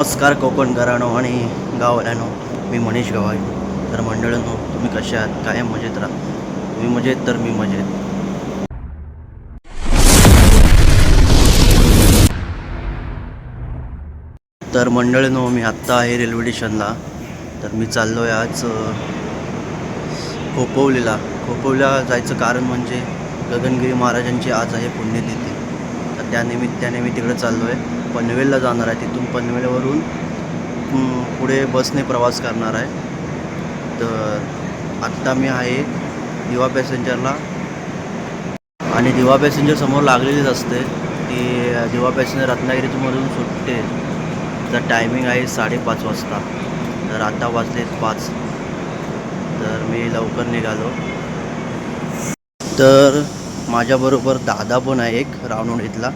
नमस्कार कोकण घराणो आणि गाववाल्यानो मी मनीष गवाय तर मंडळांनो तुम्ही कसे आहात? काय मजेत राहा. तुम्ही मजेत तर मी मजेत. तर मंडळांनो मी आत्ता आहे रेल्वे स्टेशनला. तर मी चाललो आहे आज खोपवलीला खोपवल्या जायचं कारण म्हणजे गगनगिरी महाराजांची आज आहे पुण्यतिथी. तर त्या निमित्ताने मी तिकडे चाललो आहे पनवेलला जाणार आहे. तिथून पनवेलवरून पुढे बसने प्रवास करणार आहे. तर आत्ता मी आहे दिवा पॅसेंजरला. आणि दिवा पॅसेंजर समोर लागलेलीच असते. ती दिवा पॅसेंजर रत्नागिरीतून सुटते. तर टायमिंग आहे साडेपाच वाजता. तर आत्ता वाजले पाच. तर मी लवकर निघालो. तर माझ्याबरोबर दादा पण आहे एक रावणोडीतला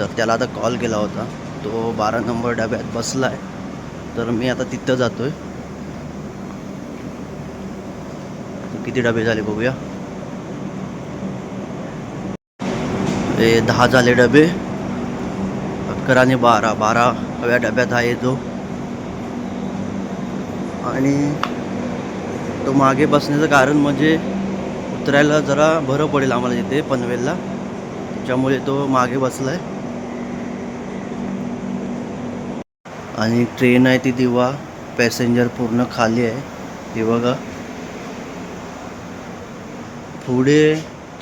तर त्याला आता कॉल केला होता. तो बारा नंबर डब्यात बसला आहे तर मी आता तिथं जातो आहे किती डबे झाले बघूया. हे दहा झाले डबे. अकरा आणि बारा. हव्या डब्यात आहे तो. आणि तो मागे बसण्याचं कारण म्हणजे उतरायला जरा बरं पडेल आम्हाला तिथे पनवेलला. त्याच्यामुळे तो मागे बसला आहे आणि ट्रेन आहे ती दिवा. पॅसेंजर पूर्ण खाली आहे. हे बघा. पुढे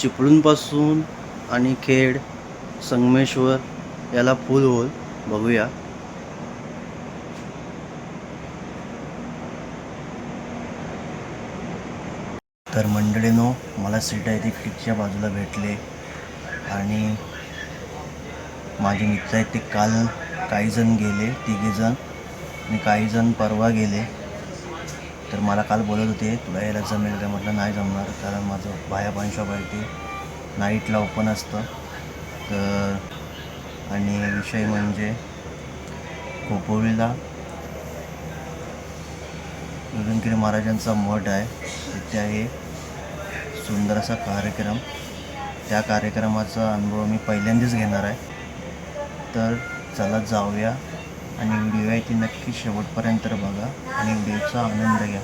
चिपळूणपासून आणि खेड संगमेश्वर याला फुल होल. बघूया. तर मंडळीनो मला सीट आहे ती खिडकीच्या बाजूला भेटले. आणि माझे मित्र आहेत ते काल काही जण गेले तिघीजण आणि काही जण परवा गेले. तर मला काल बोलत होते तुला यायला जमेल का? म्हटलं नाही जमणार कारण माझं बाया पान शॉप आहे ते. नाईटला ओपन असतं. तर आणि विषय म्हणजे खोपोलीला गगनगिरी महाराजांचा मठ आहे. तिथे आहे सुंदर असा कार्यक्रम. त्या कार्यक्रमाचा अनुभव मी पहिल्यांदाच घेणार आहे. तर चला जाऊया आणि व्हिडिओ आहे ती नक्की शेवटपर्यंत बघा आणि व्हिडिओचा आनंद घ्या.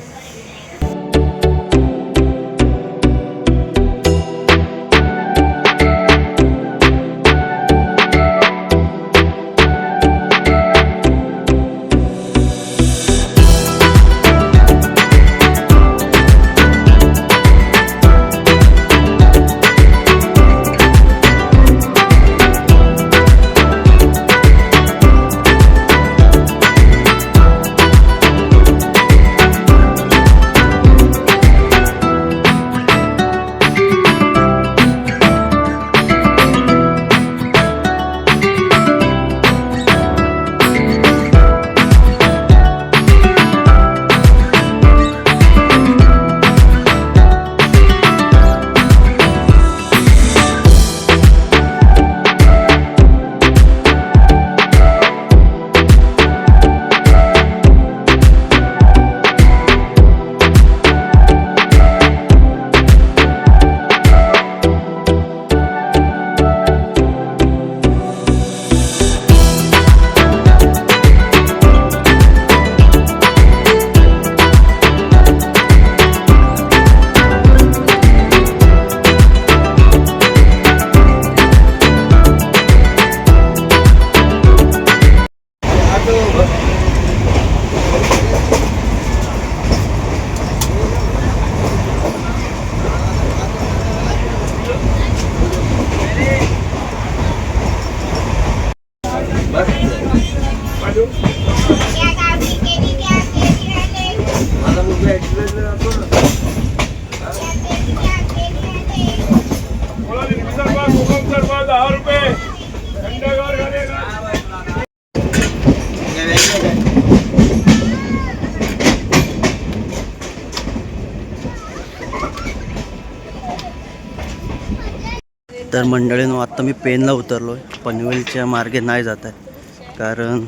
मंडळीनं आत्ता मी पेनला उतरलो आहे पनवेलच्या मार्गे नाही जात आहे कारण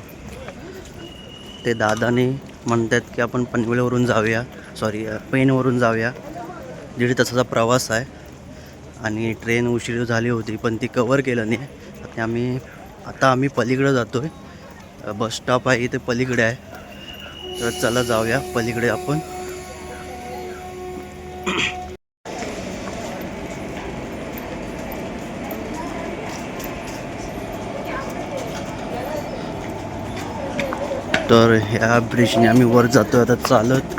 ते दादाने म्हणतात की आपण पनवेलवरून जाऊया. सॉरी पेनवरून जाऊया. दीड तासाचा प्रवास आहे. आणि ट्रेन उशीर झाली होती पण ती कवर केलं नाही. आता आम्ही आता आम्ही पलीकडं जातो आहे बस स्टॉप आहे इथे पलीकडे आहे. तर चला जाऊया पलीकडे आपण. तर ह्या ब्रिजने आम्ही वर जातो आता चालत.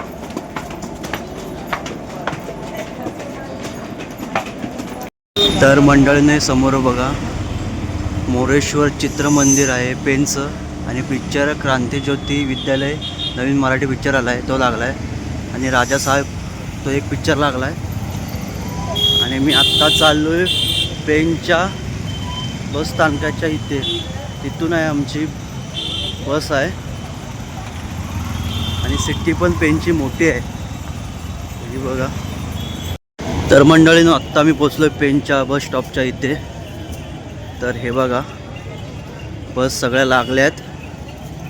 तर मंडळीने समोर बघा मोरेश्वर चित्र मंदिर आहे पेनचं आणि पिक्चर क्रांतीज्योती विद्यालय नवीन मराठी पिक्चर आला आहे तो लागला आहे आणि राजासाहेब तो एक पिक्चर लागला आहे आणि मी आत्ता चाललो आहे पेनच्या बस स्थानकाच्या इथे. तिथून आहे आमची बस आहे. आणि सिटी पण पेनची मोठी आहे. ही बघा. तर मंडळीनं आत्ता मी पोचलो आहे पेनच्या बस स्टॉपच्या इथे. तर हे बघा. बस सगळ्या लागल्या आहेत.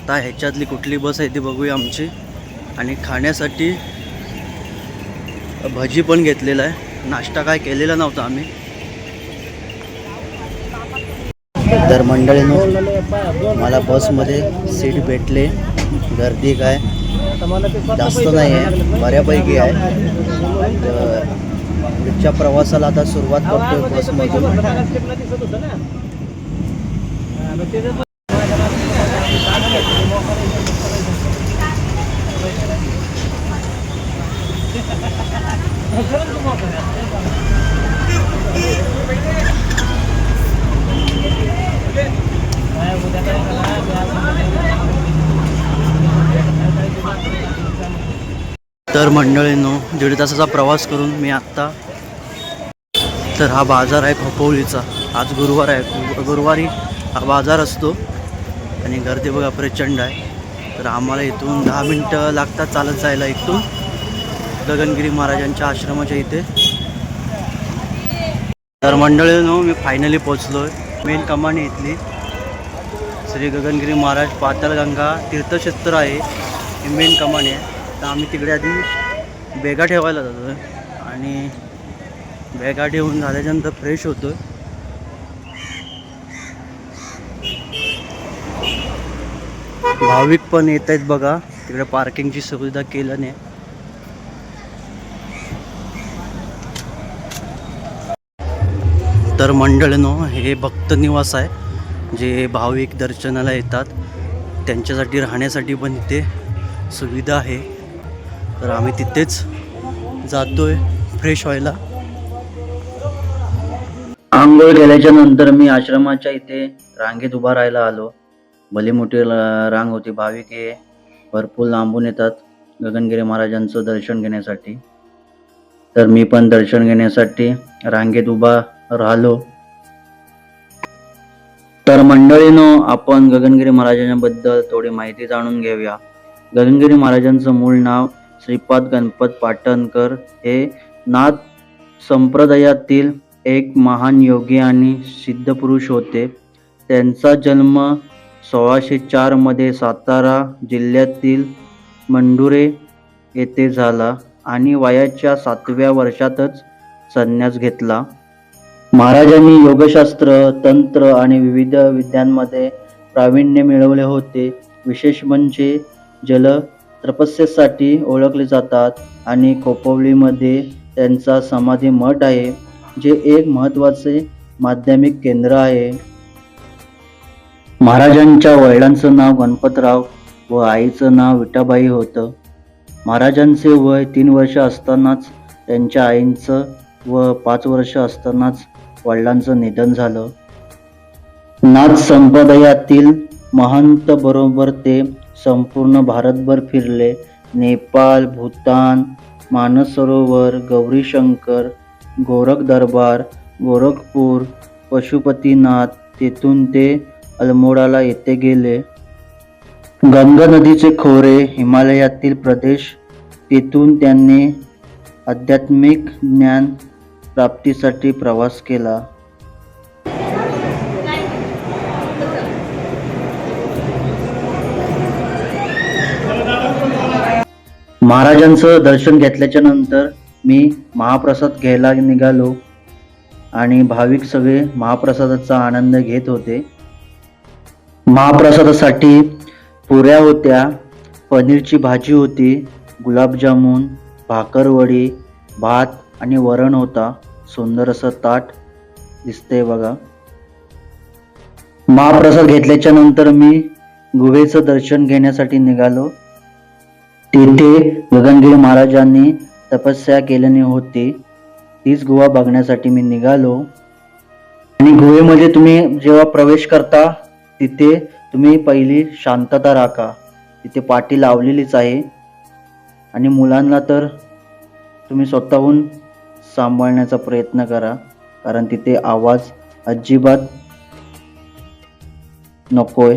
आता ह्याच्यातली कुठली बस आहे ती बघूया आमची. आणि खाण्यासाठी भजी पण घेतलेला आहे. नाश्ता काय केलेला नव्हता आम्ही. तर मंडळीनं मला बसमध्ये सीट भेटले. गर्दी काय? जास्त नाही आहे. बऱ्यापैकी आहे. तर पुढच्या प्रवासाला आता सुरुवात करतोय बसमधून. तर मंडळींनो दीड तासाचा प्रवास करून मी आत्ता तर हा बाजार आहे खोपवलीचा आज गुरुवार आहे. गुरुवारी हा बाजार असतो आणि गर्दी बघा प्रचंड आहे. तर आम्हाला इथून दहा मिनटं लागतात चालत जायला इथून. गगनगिरी महाराजांच्या आश्रमाच्या इथे. तर मंडळीनो मी फायनली पोचलो आहे मेन कमानी इथली. श्री गगनगिरी महाराज पाताळगंगा तीर्थक्षेत्र आहे. ही मेन कमानी आहे. तर आम्ही तिकडे आधी बेगा ठेवायला जातो आहे आणि बॅगा ठेवून झाल्याच्यानंतर फ्रेश होतो आहे भाविक पण येत आहेत बघा. तिकडे पार्किंगची सुविधा केलं नाही. तर मंडळनो हे भक्त निवास आहे. जे भाविक दर्शनाला येतात. त्यांच्यासाठी राहण्यासाठी पण इथे सुविधा आहे. तर आम्ही तिथेच जातोय फ्रेश व्हायला. आंघोळ केल्याच्यानंतर मी आश्रमाच्या इथे रांगेत उभा राहायला आलो. भली मोठी रांग होती भाविक हे भरपूर लांबून येतात गगनगिरी महाराजांचं दर्शन घेण्यासाठी. तर मी पण दर्शन घेण्यासाठी रांगेत उभा राहिलो. तर मंडळीनं आपण गगनगिरी महाराजांबद्दल थोडी माहिती जाणून घेऊया. गगनगिरी महाराजांचं मूळ नाव श्रीपाद गणपत पाटणकर हे नाथ संप्रदायातील एक महान योगी आणि सिद्धपुरुष होते. त्यांचा जन्म सोळाशे चारमध्ये सातारा जिल्ह्यातील मंडुरे येथे झाला आणि वयाच्या सातव्या वर्षातच संन्यास घेतला. महाराजांनी योगशास्त्र तंत्र आणि विविध विद्यांमध्ये प्रावीण्य मिळवले होते. विशेष म्हणजे जल तपस्येसाठी ओळखले जातात आणि खोपोलीमध्ये त्यांचा समाधी मठ आहे जे एक महत्त्वाचे माध्यमिक केंद्र आहे. महाराजांच्या वडिलांचं नाव गणपतराव व आईचं नाव विठाबाई होतं. महाराजांचे वय तीन वर्ष असतानाच त्यांच्या आईंचं व पाच वर्ष असतानाच वडिलांचं निधन झालं. नाथ संप्रदायातील महंत बरोबर ते संपूर्ण भारतभर फिरले. नेपाळ भूतान मानसरोवर गौरीशंकर गोरख दरबार गोरखपूर पशुपतीनाथ तेथून ते अल्मोडाला येथे गेले. गंगा नदीचे खोरे हिमालयातील प्रदेश तेथून त्यांनी आध्यात्मिक ज्ञान प्राप्तीसाठी प्रवास केला. महाराजांचं दर्शन घेतल्याच्या नंतर मी महाप्रसाद घ्यायला निघालो आणि भाविक सगळे महाप्रसादाचा आनंद घेत होते. महाप्रसादासाठी पुऱ्या होत्या पनीरची भाजी होती गुलाबजामुन भाकरवडी भात आणि वरण होता. सुंदर असं ताट दिसतंय बघा. महाप्रसाद घेतल्याच्या नंतर मी गुहेचं दर्शन घेण्यासाठी निघालो. तिथे गगनगिरी महाराजांनी तपस्या केल्याने होती. तीच गुहा बघण्यासाठी मी निघालो. आणि गुहेमध्ये तुम्ही जेव्हा प्रवेश करता तिथे तुम्ही पहिली शांतता राखा. तिथे पाठी लावलेलीच आहे. आणि मुलांना तर तुम्ही स्वतःहून सांभाळण्याचा प्रयत्न करा कारण तिथे आवाज अजिबात नकोय.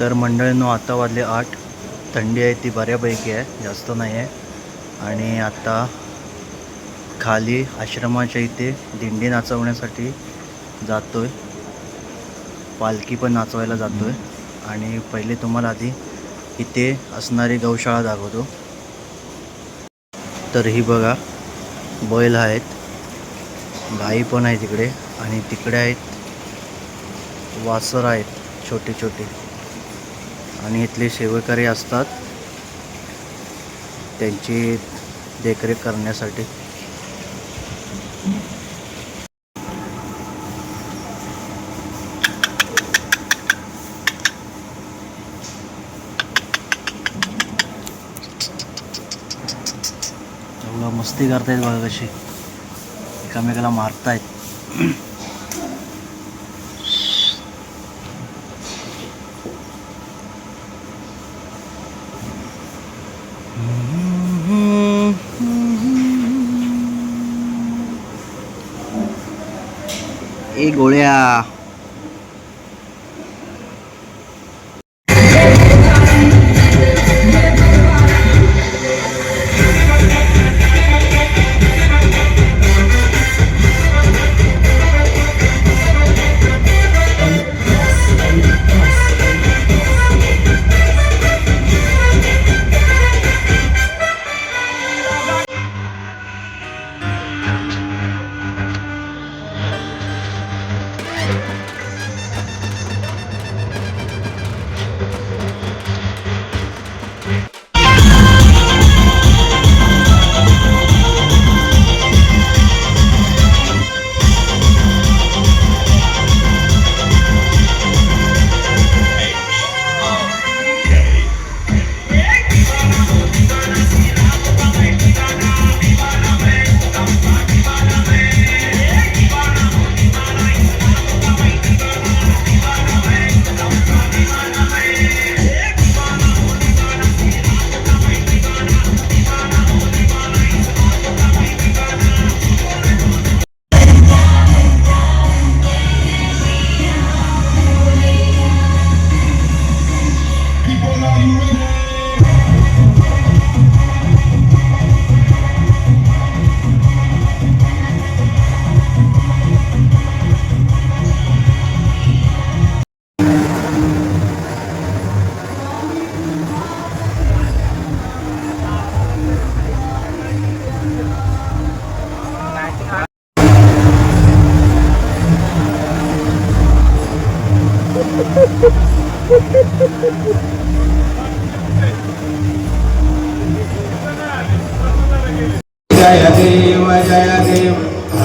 तर मंडळींनो आता वाजले आठ. थंडी आहे ती बऱ्यापैकी आहे जास्त नाही आहे आणि आता खाली आश्रमाच्या इथे दिंडी नाचवण्यासाठी जातो आहे पालखी पण नाचवायला जातो आहे आणि पहिले तुम्हाला आधी इथे असणारी गौशाळा दाखवतो. तर ही बघा बैल आहेत. गाई पण आहे तिकडे. आणि तिकडे आहेत वासर आहेत छोटे छोटे आणि इथले सेवेकरी असतात. त्यांची देखरेख करण्यासाठी. मस्ती करतायत बघा कशी. एकामेकाला मारतायत. ए गोळ्या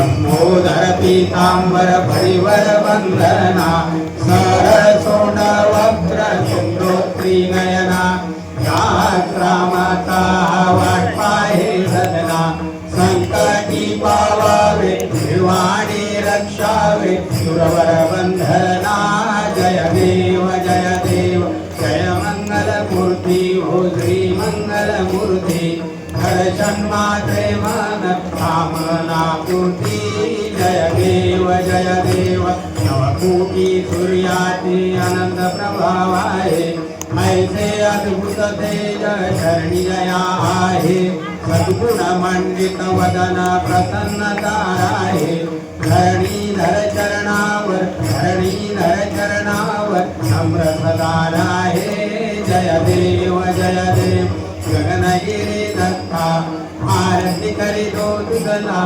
धर्मोदर पीतांबर परिवर वंदना सर सोड वक्र सुंदोत्री नयना रामाता वाट पाहे सदना संकटी पावावे निर्वाणी रक्षावे सुरवर बंधना जय देव जय देव जय मंगल मूर्ती हो श्री मंगल मूर्ती दर्शन मात्रे मन कामना पूर्ती जय देव जय देव। नवकोटी सूर्याची आनंद प्रभाव आहे ऐसे अद्भुत तेज शरणी जया आहे। सद्गुण मंडित वदन प्रसन्नता आहे धरणी धर चरणावर धरणी धर चरणावर नम्र सदा आहे जय देव जय देव। गगनगिरी दत्ता आरती करीतो तुझला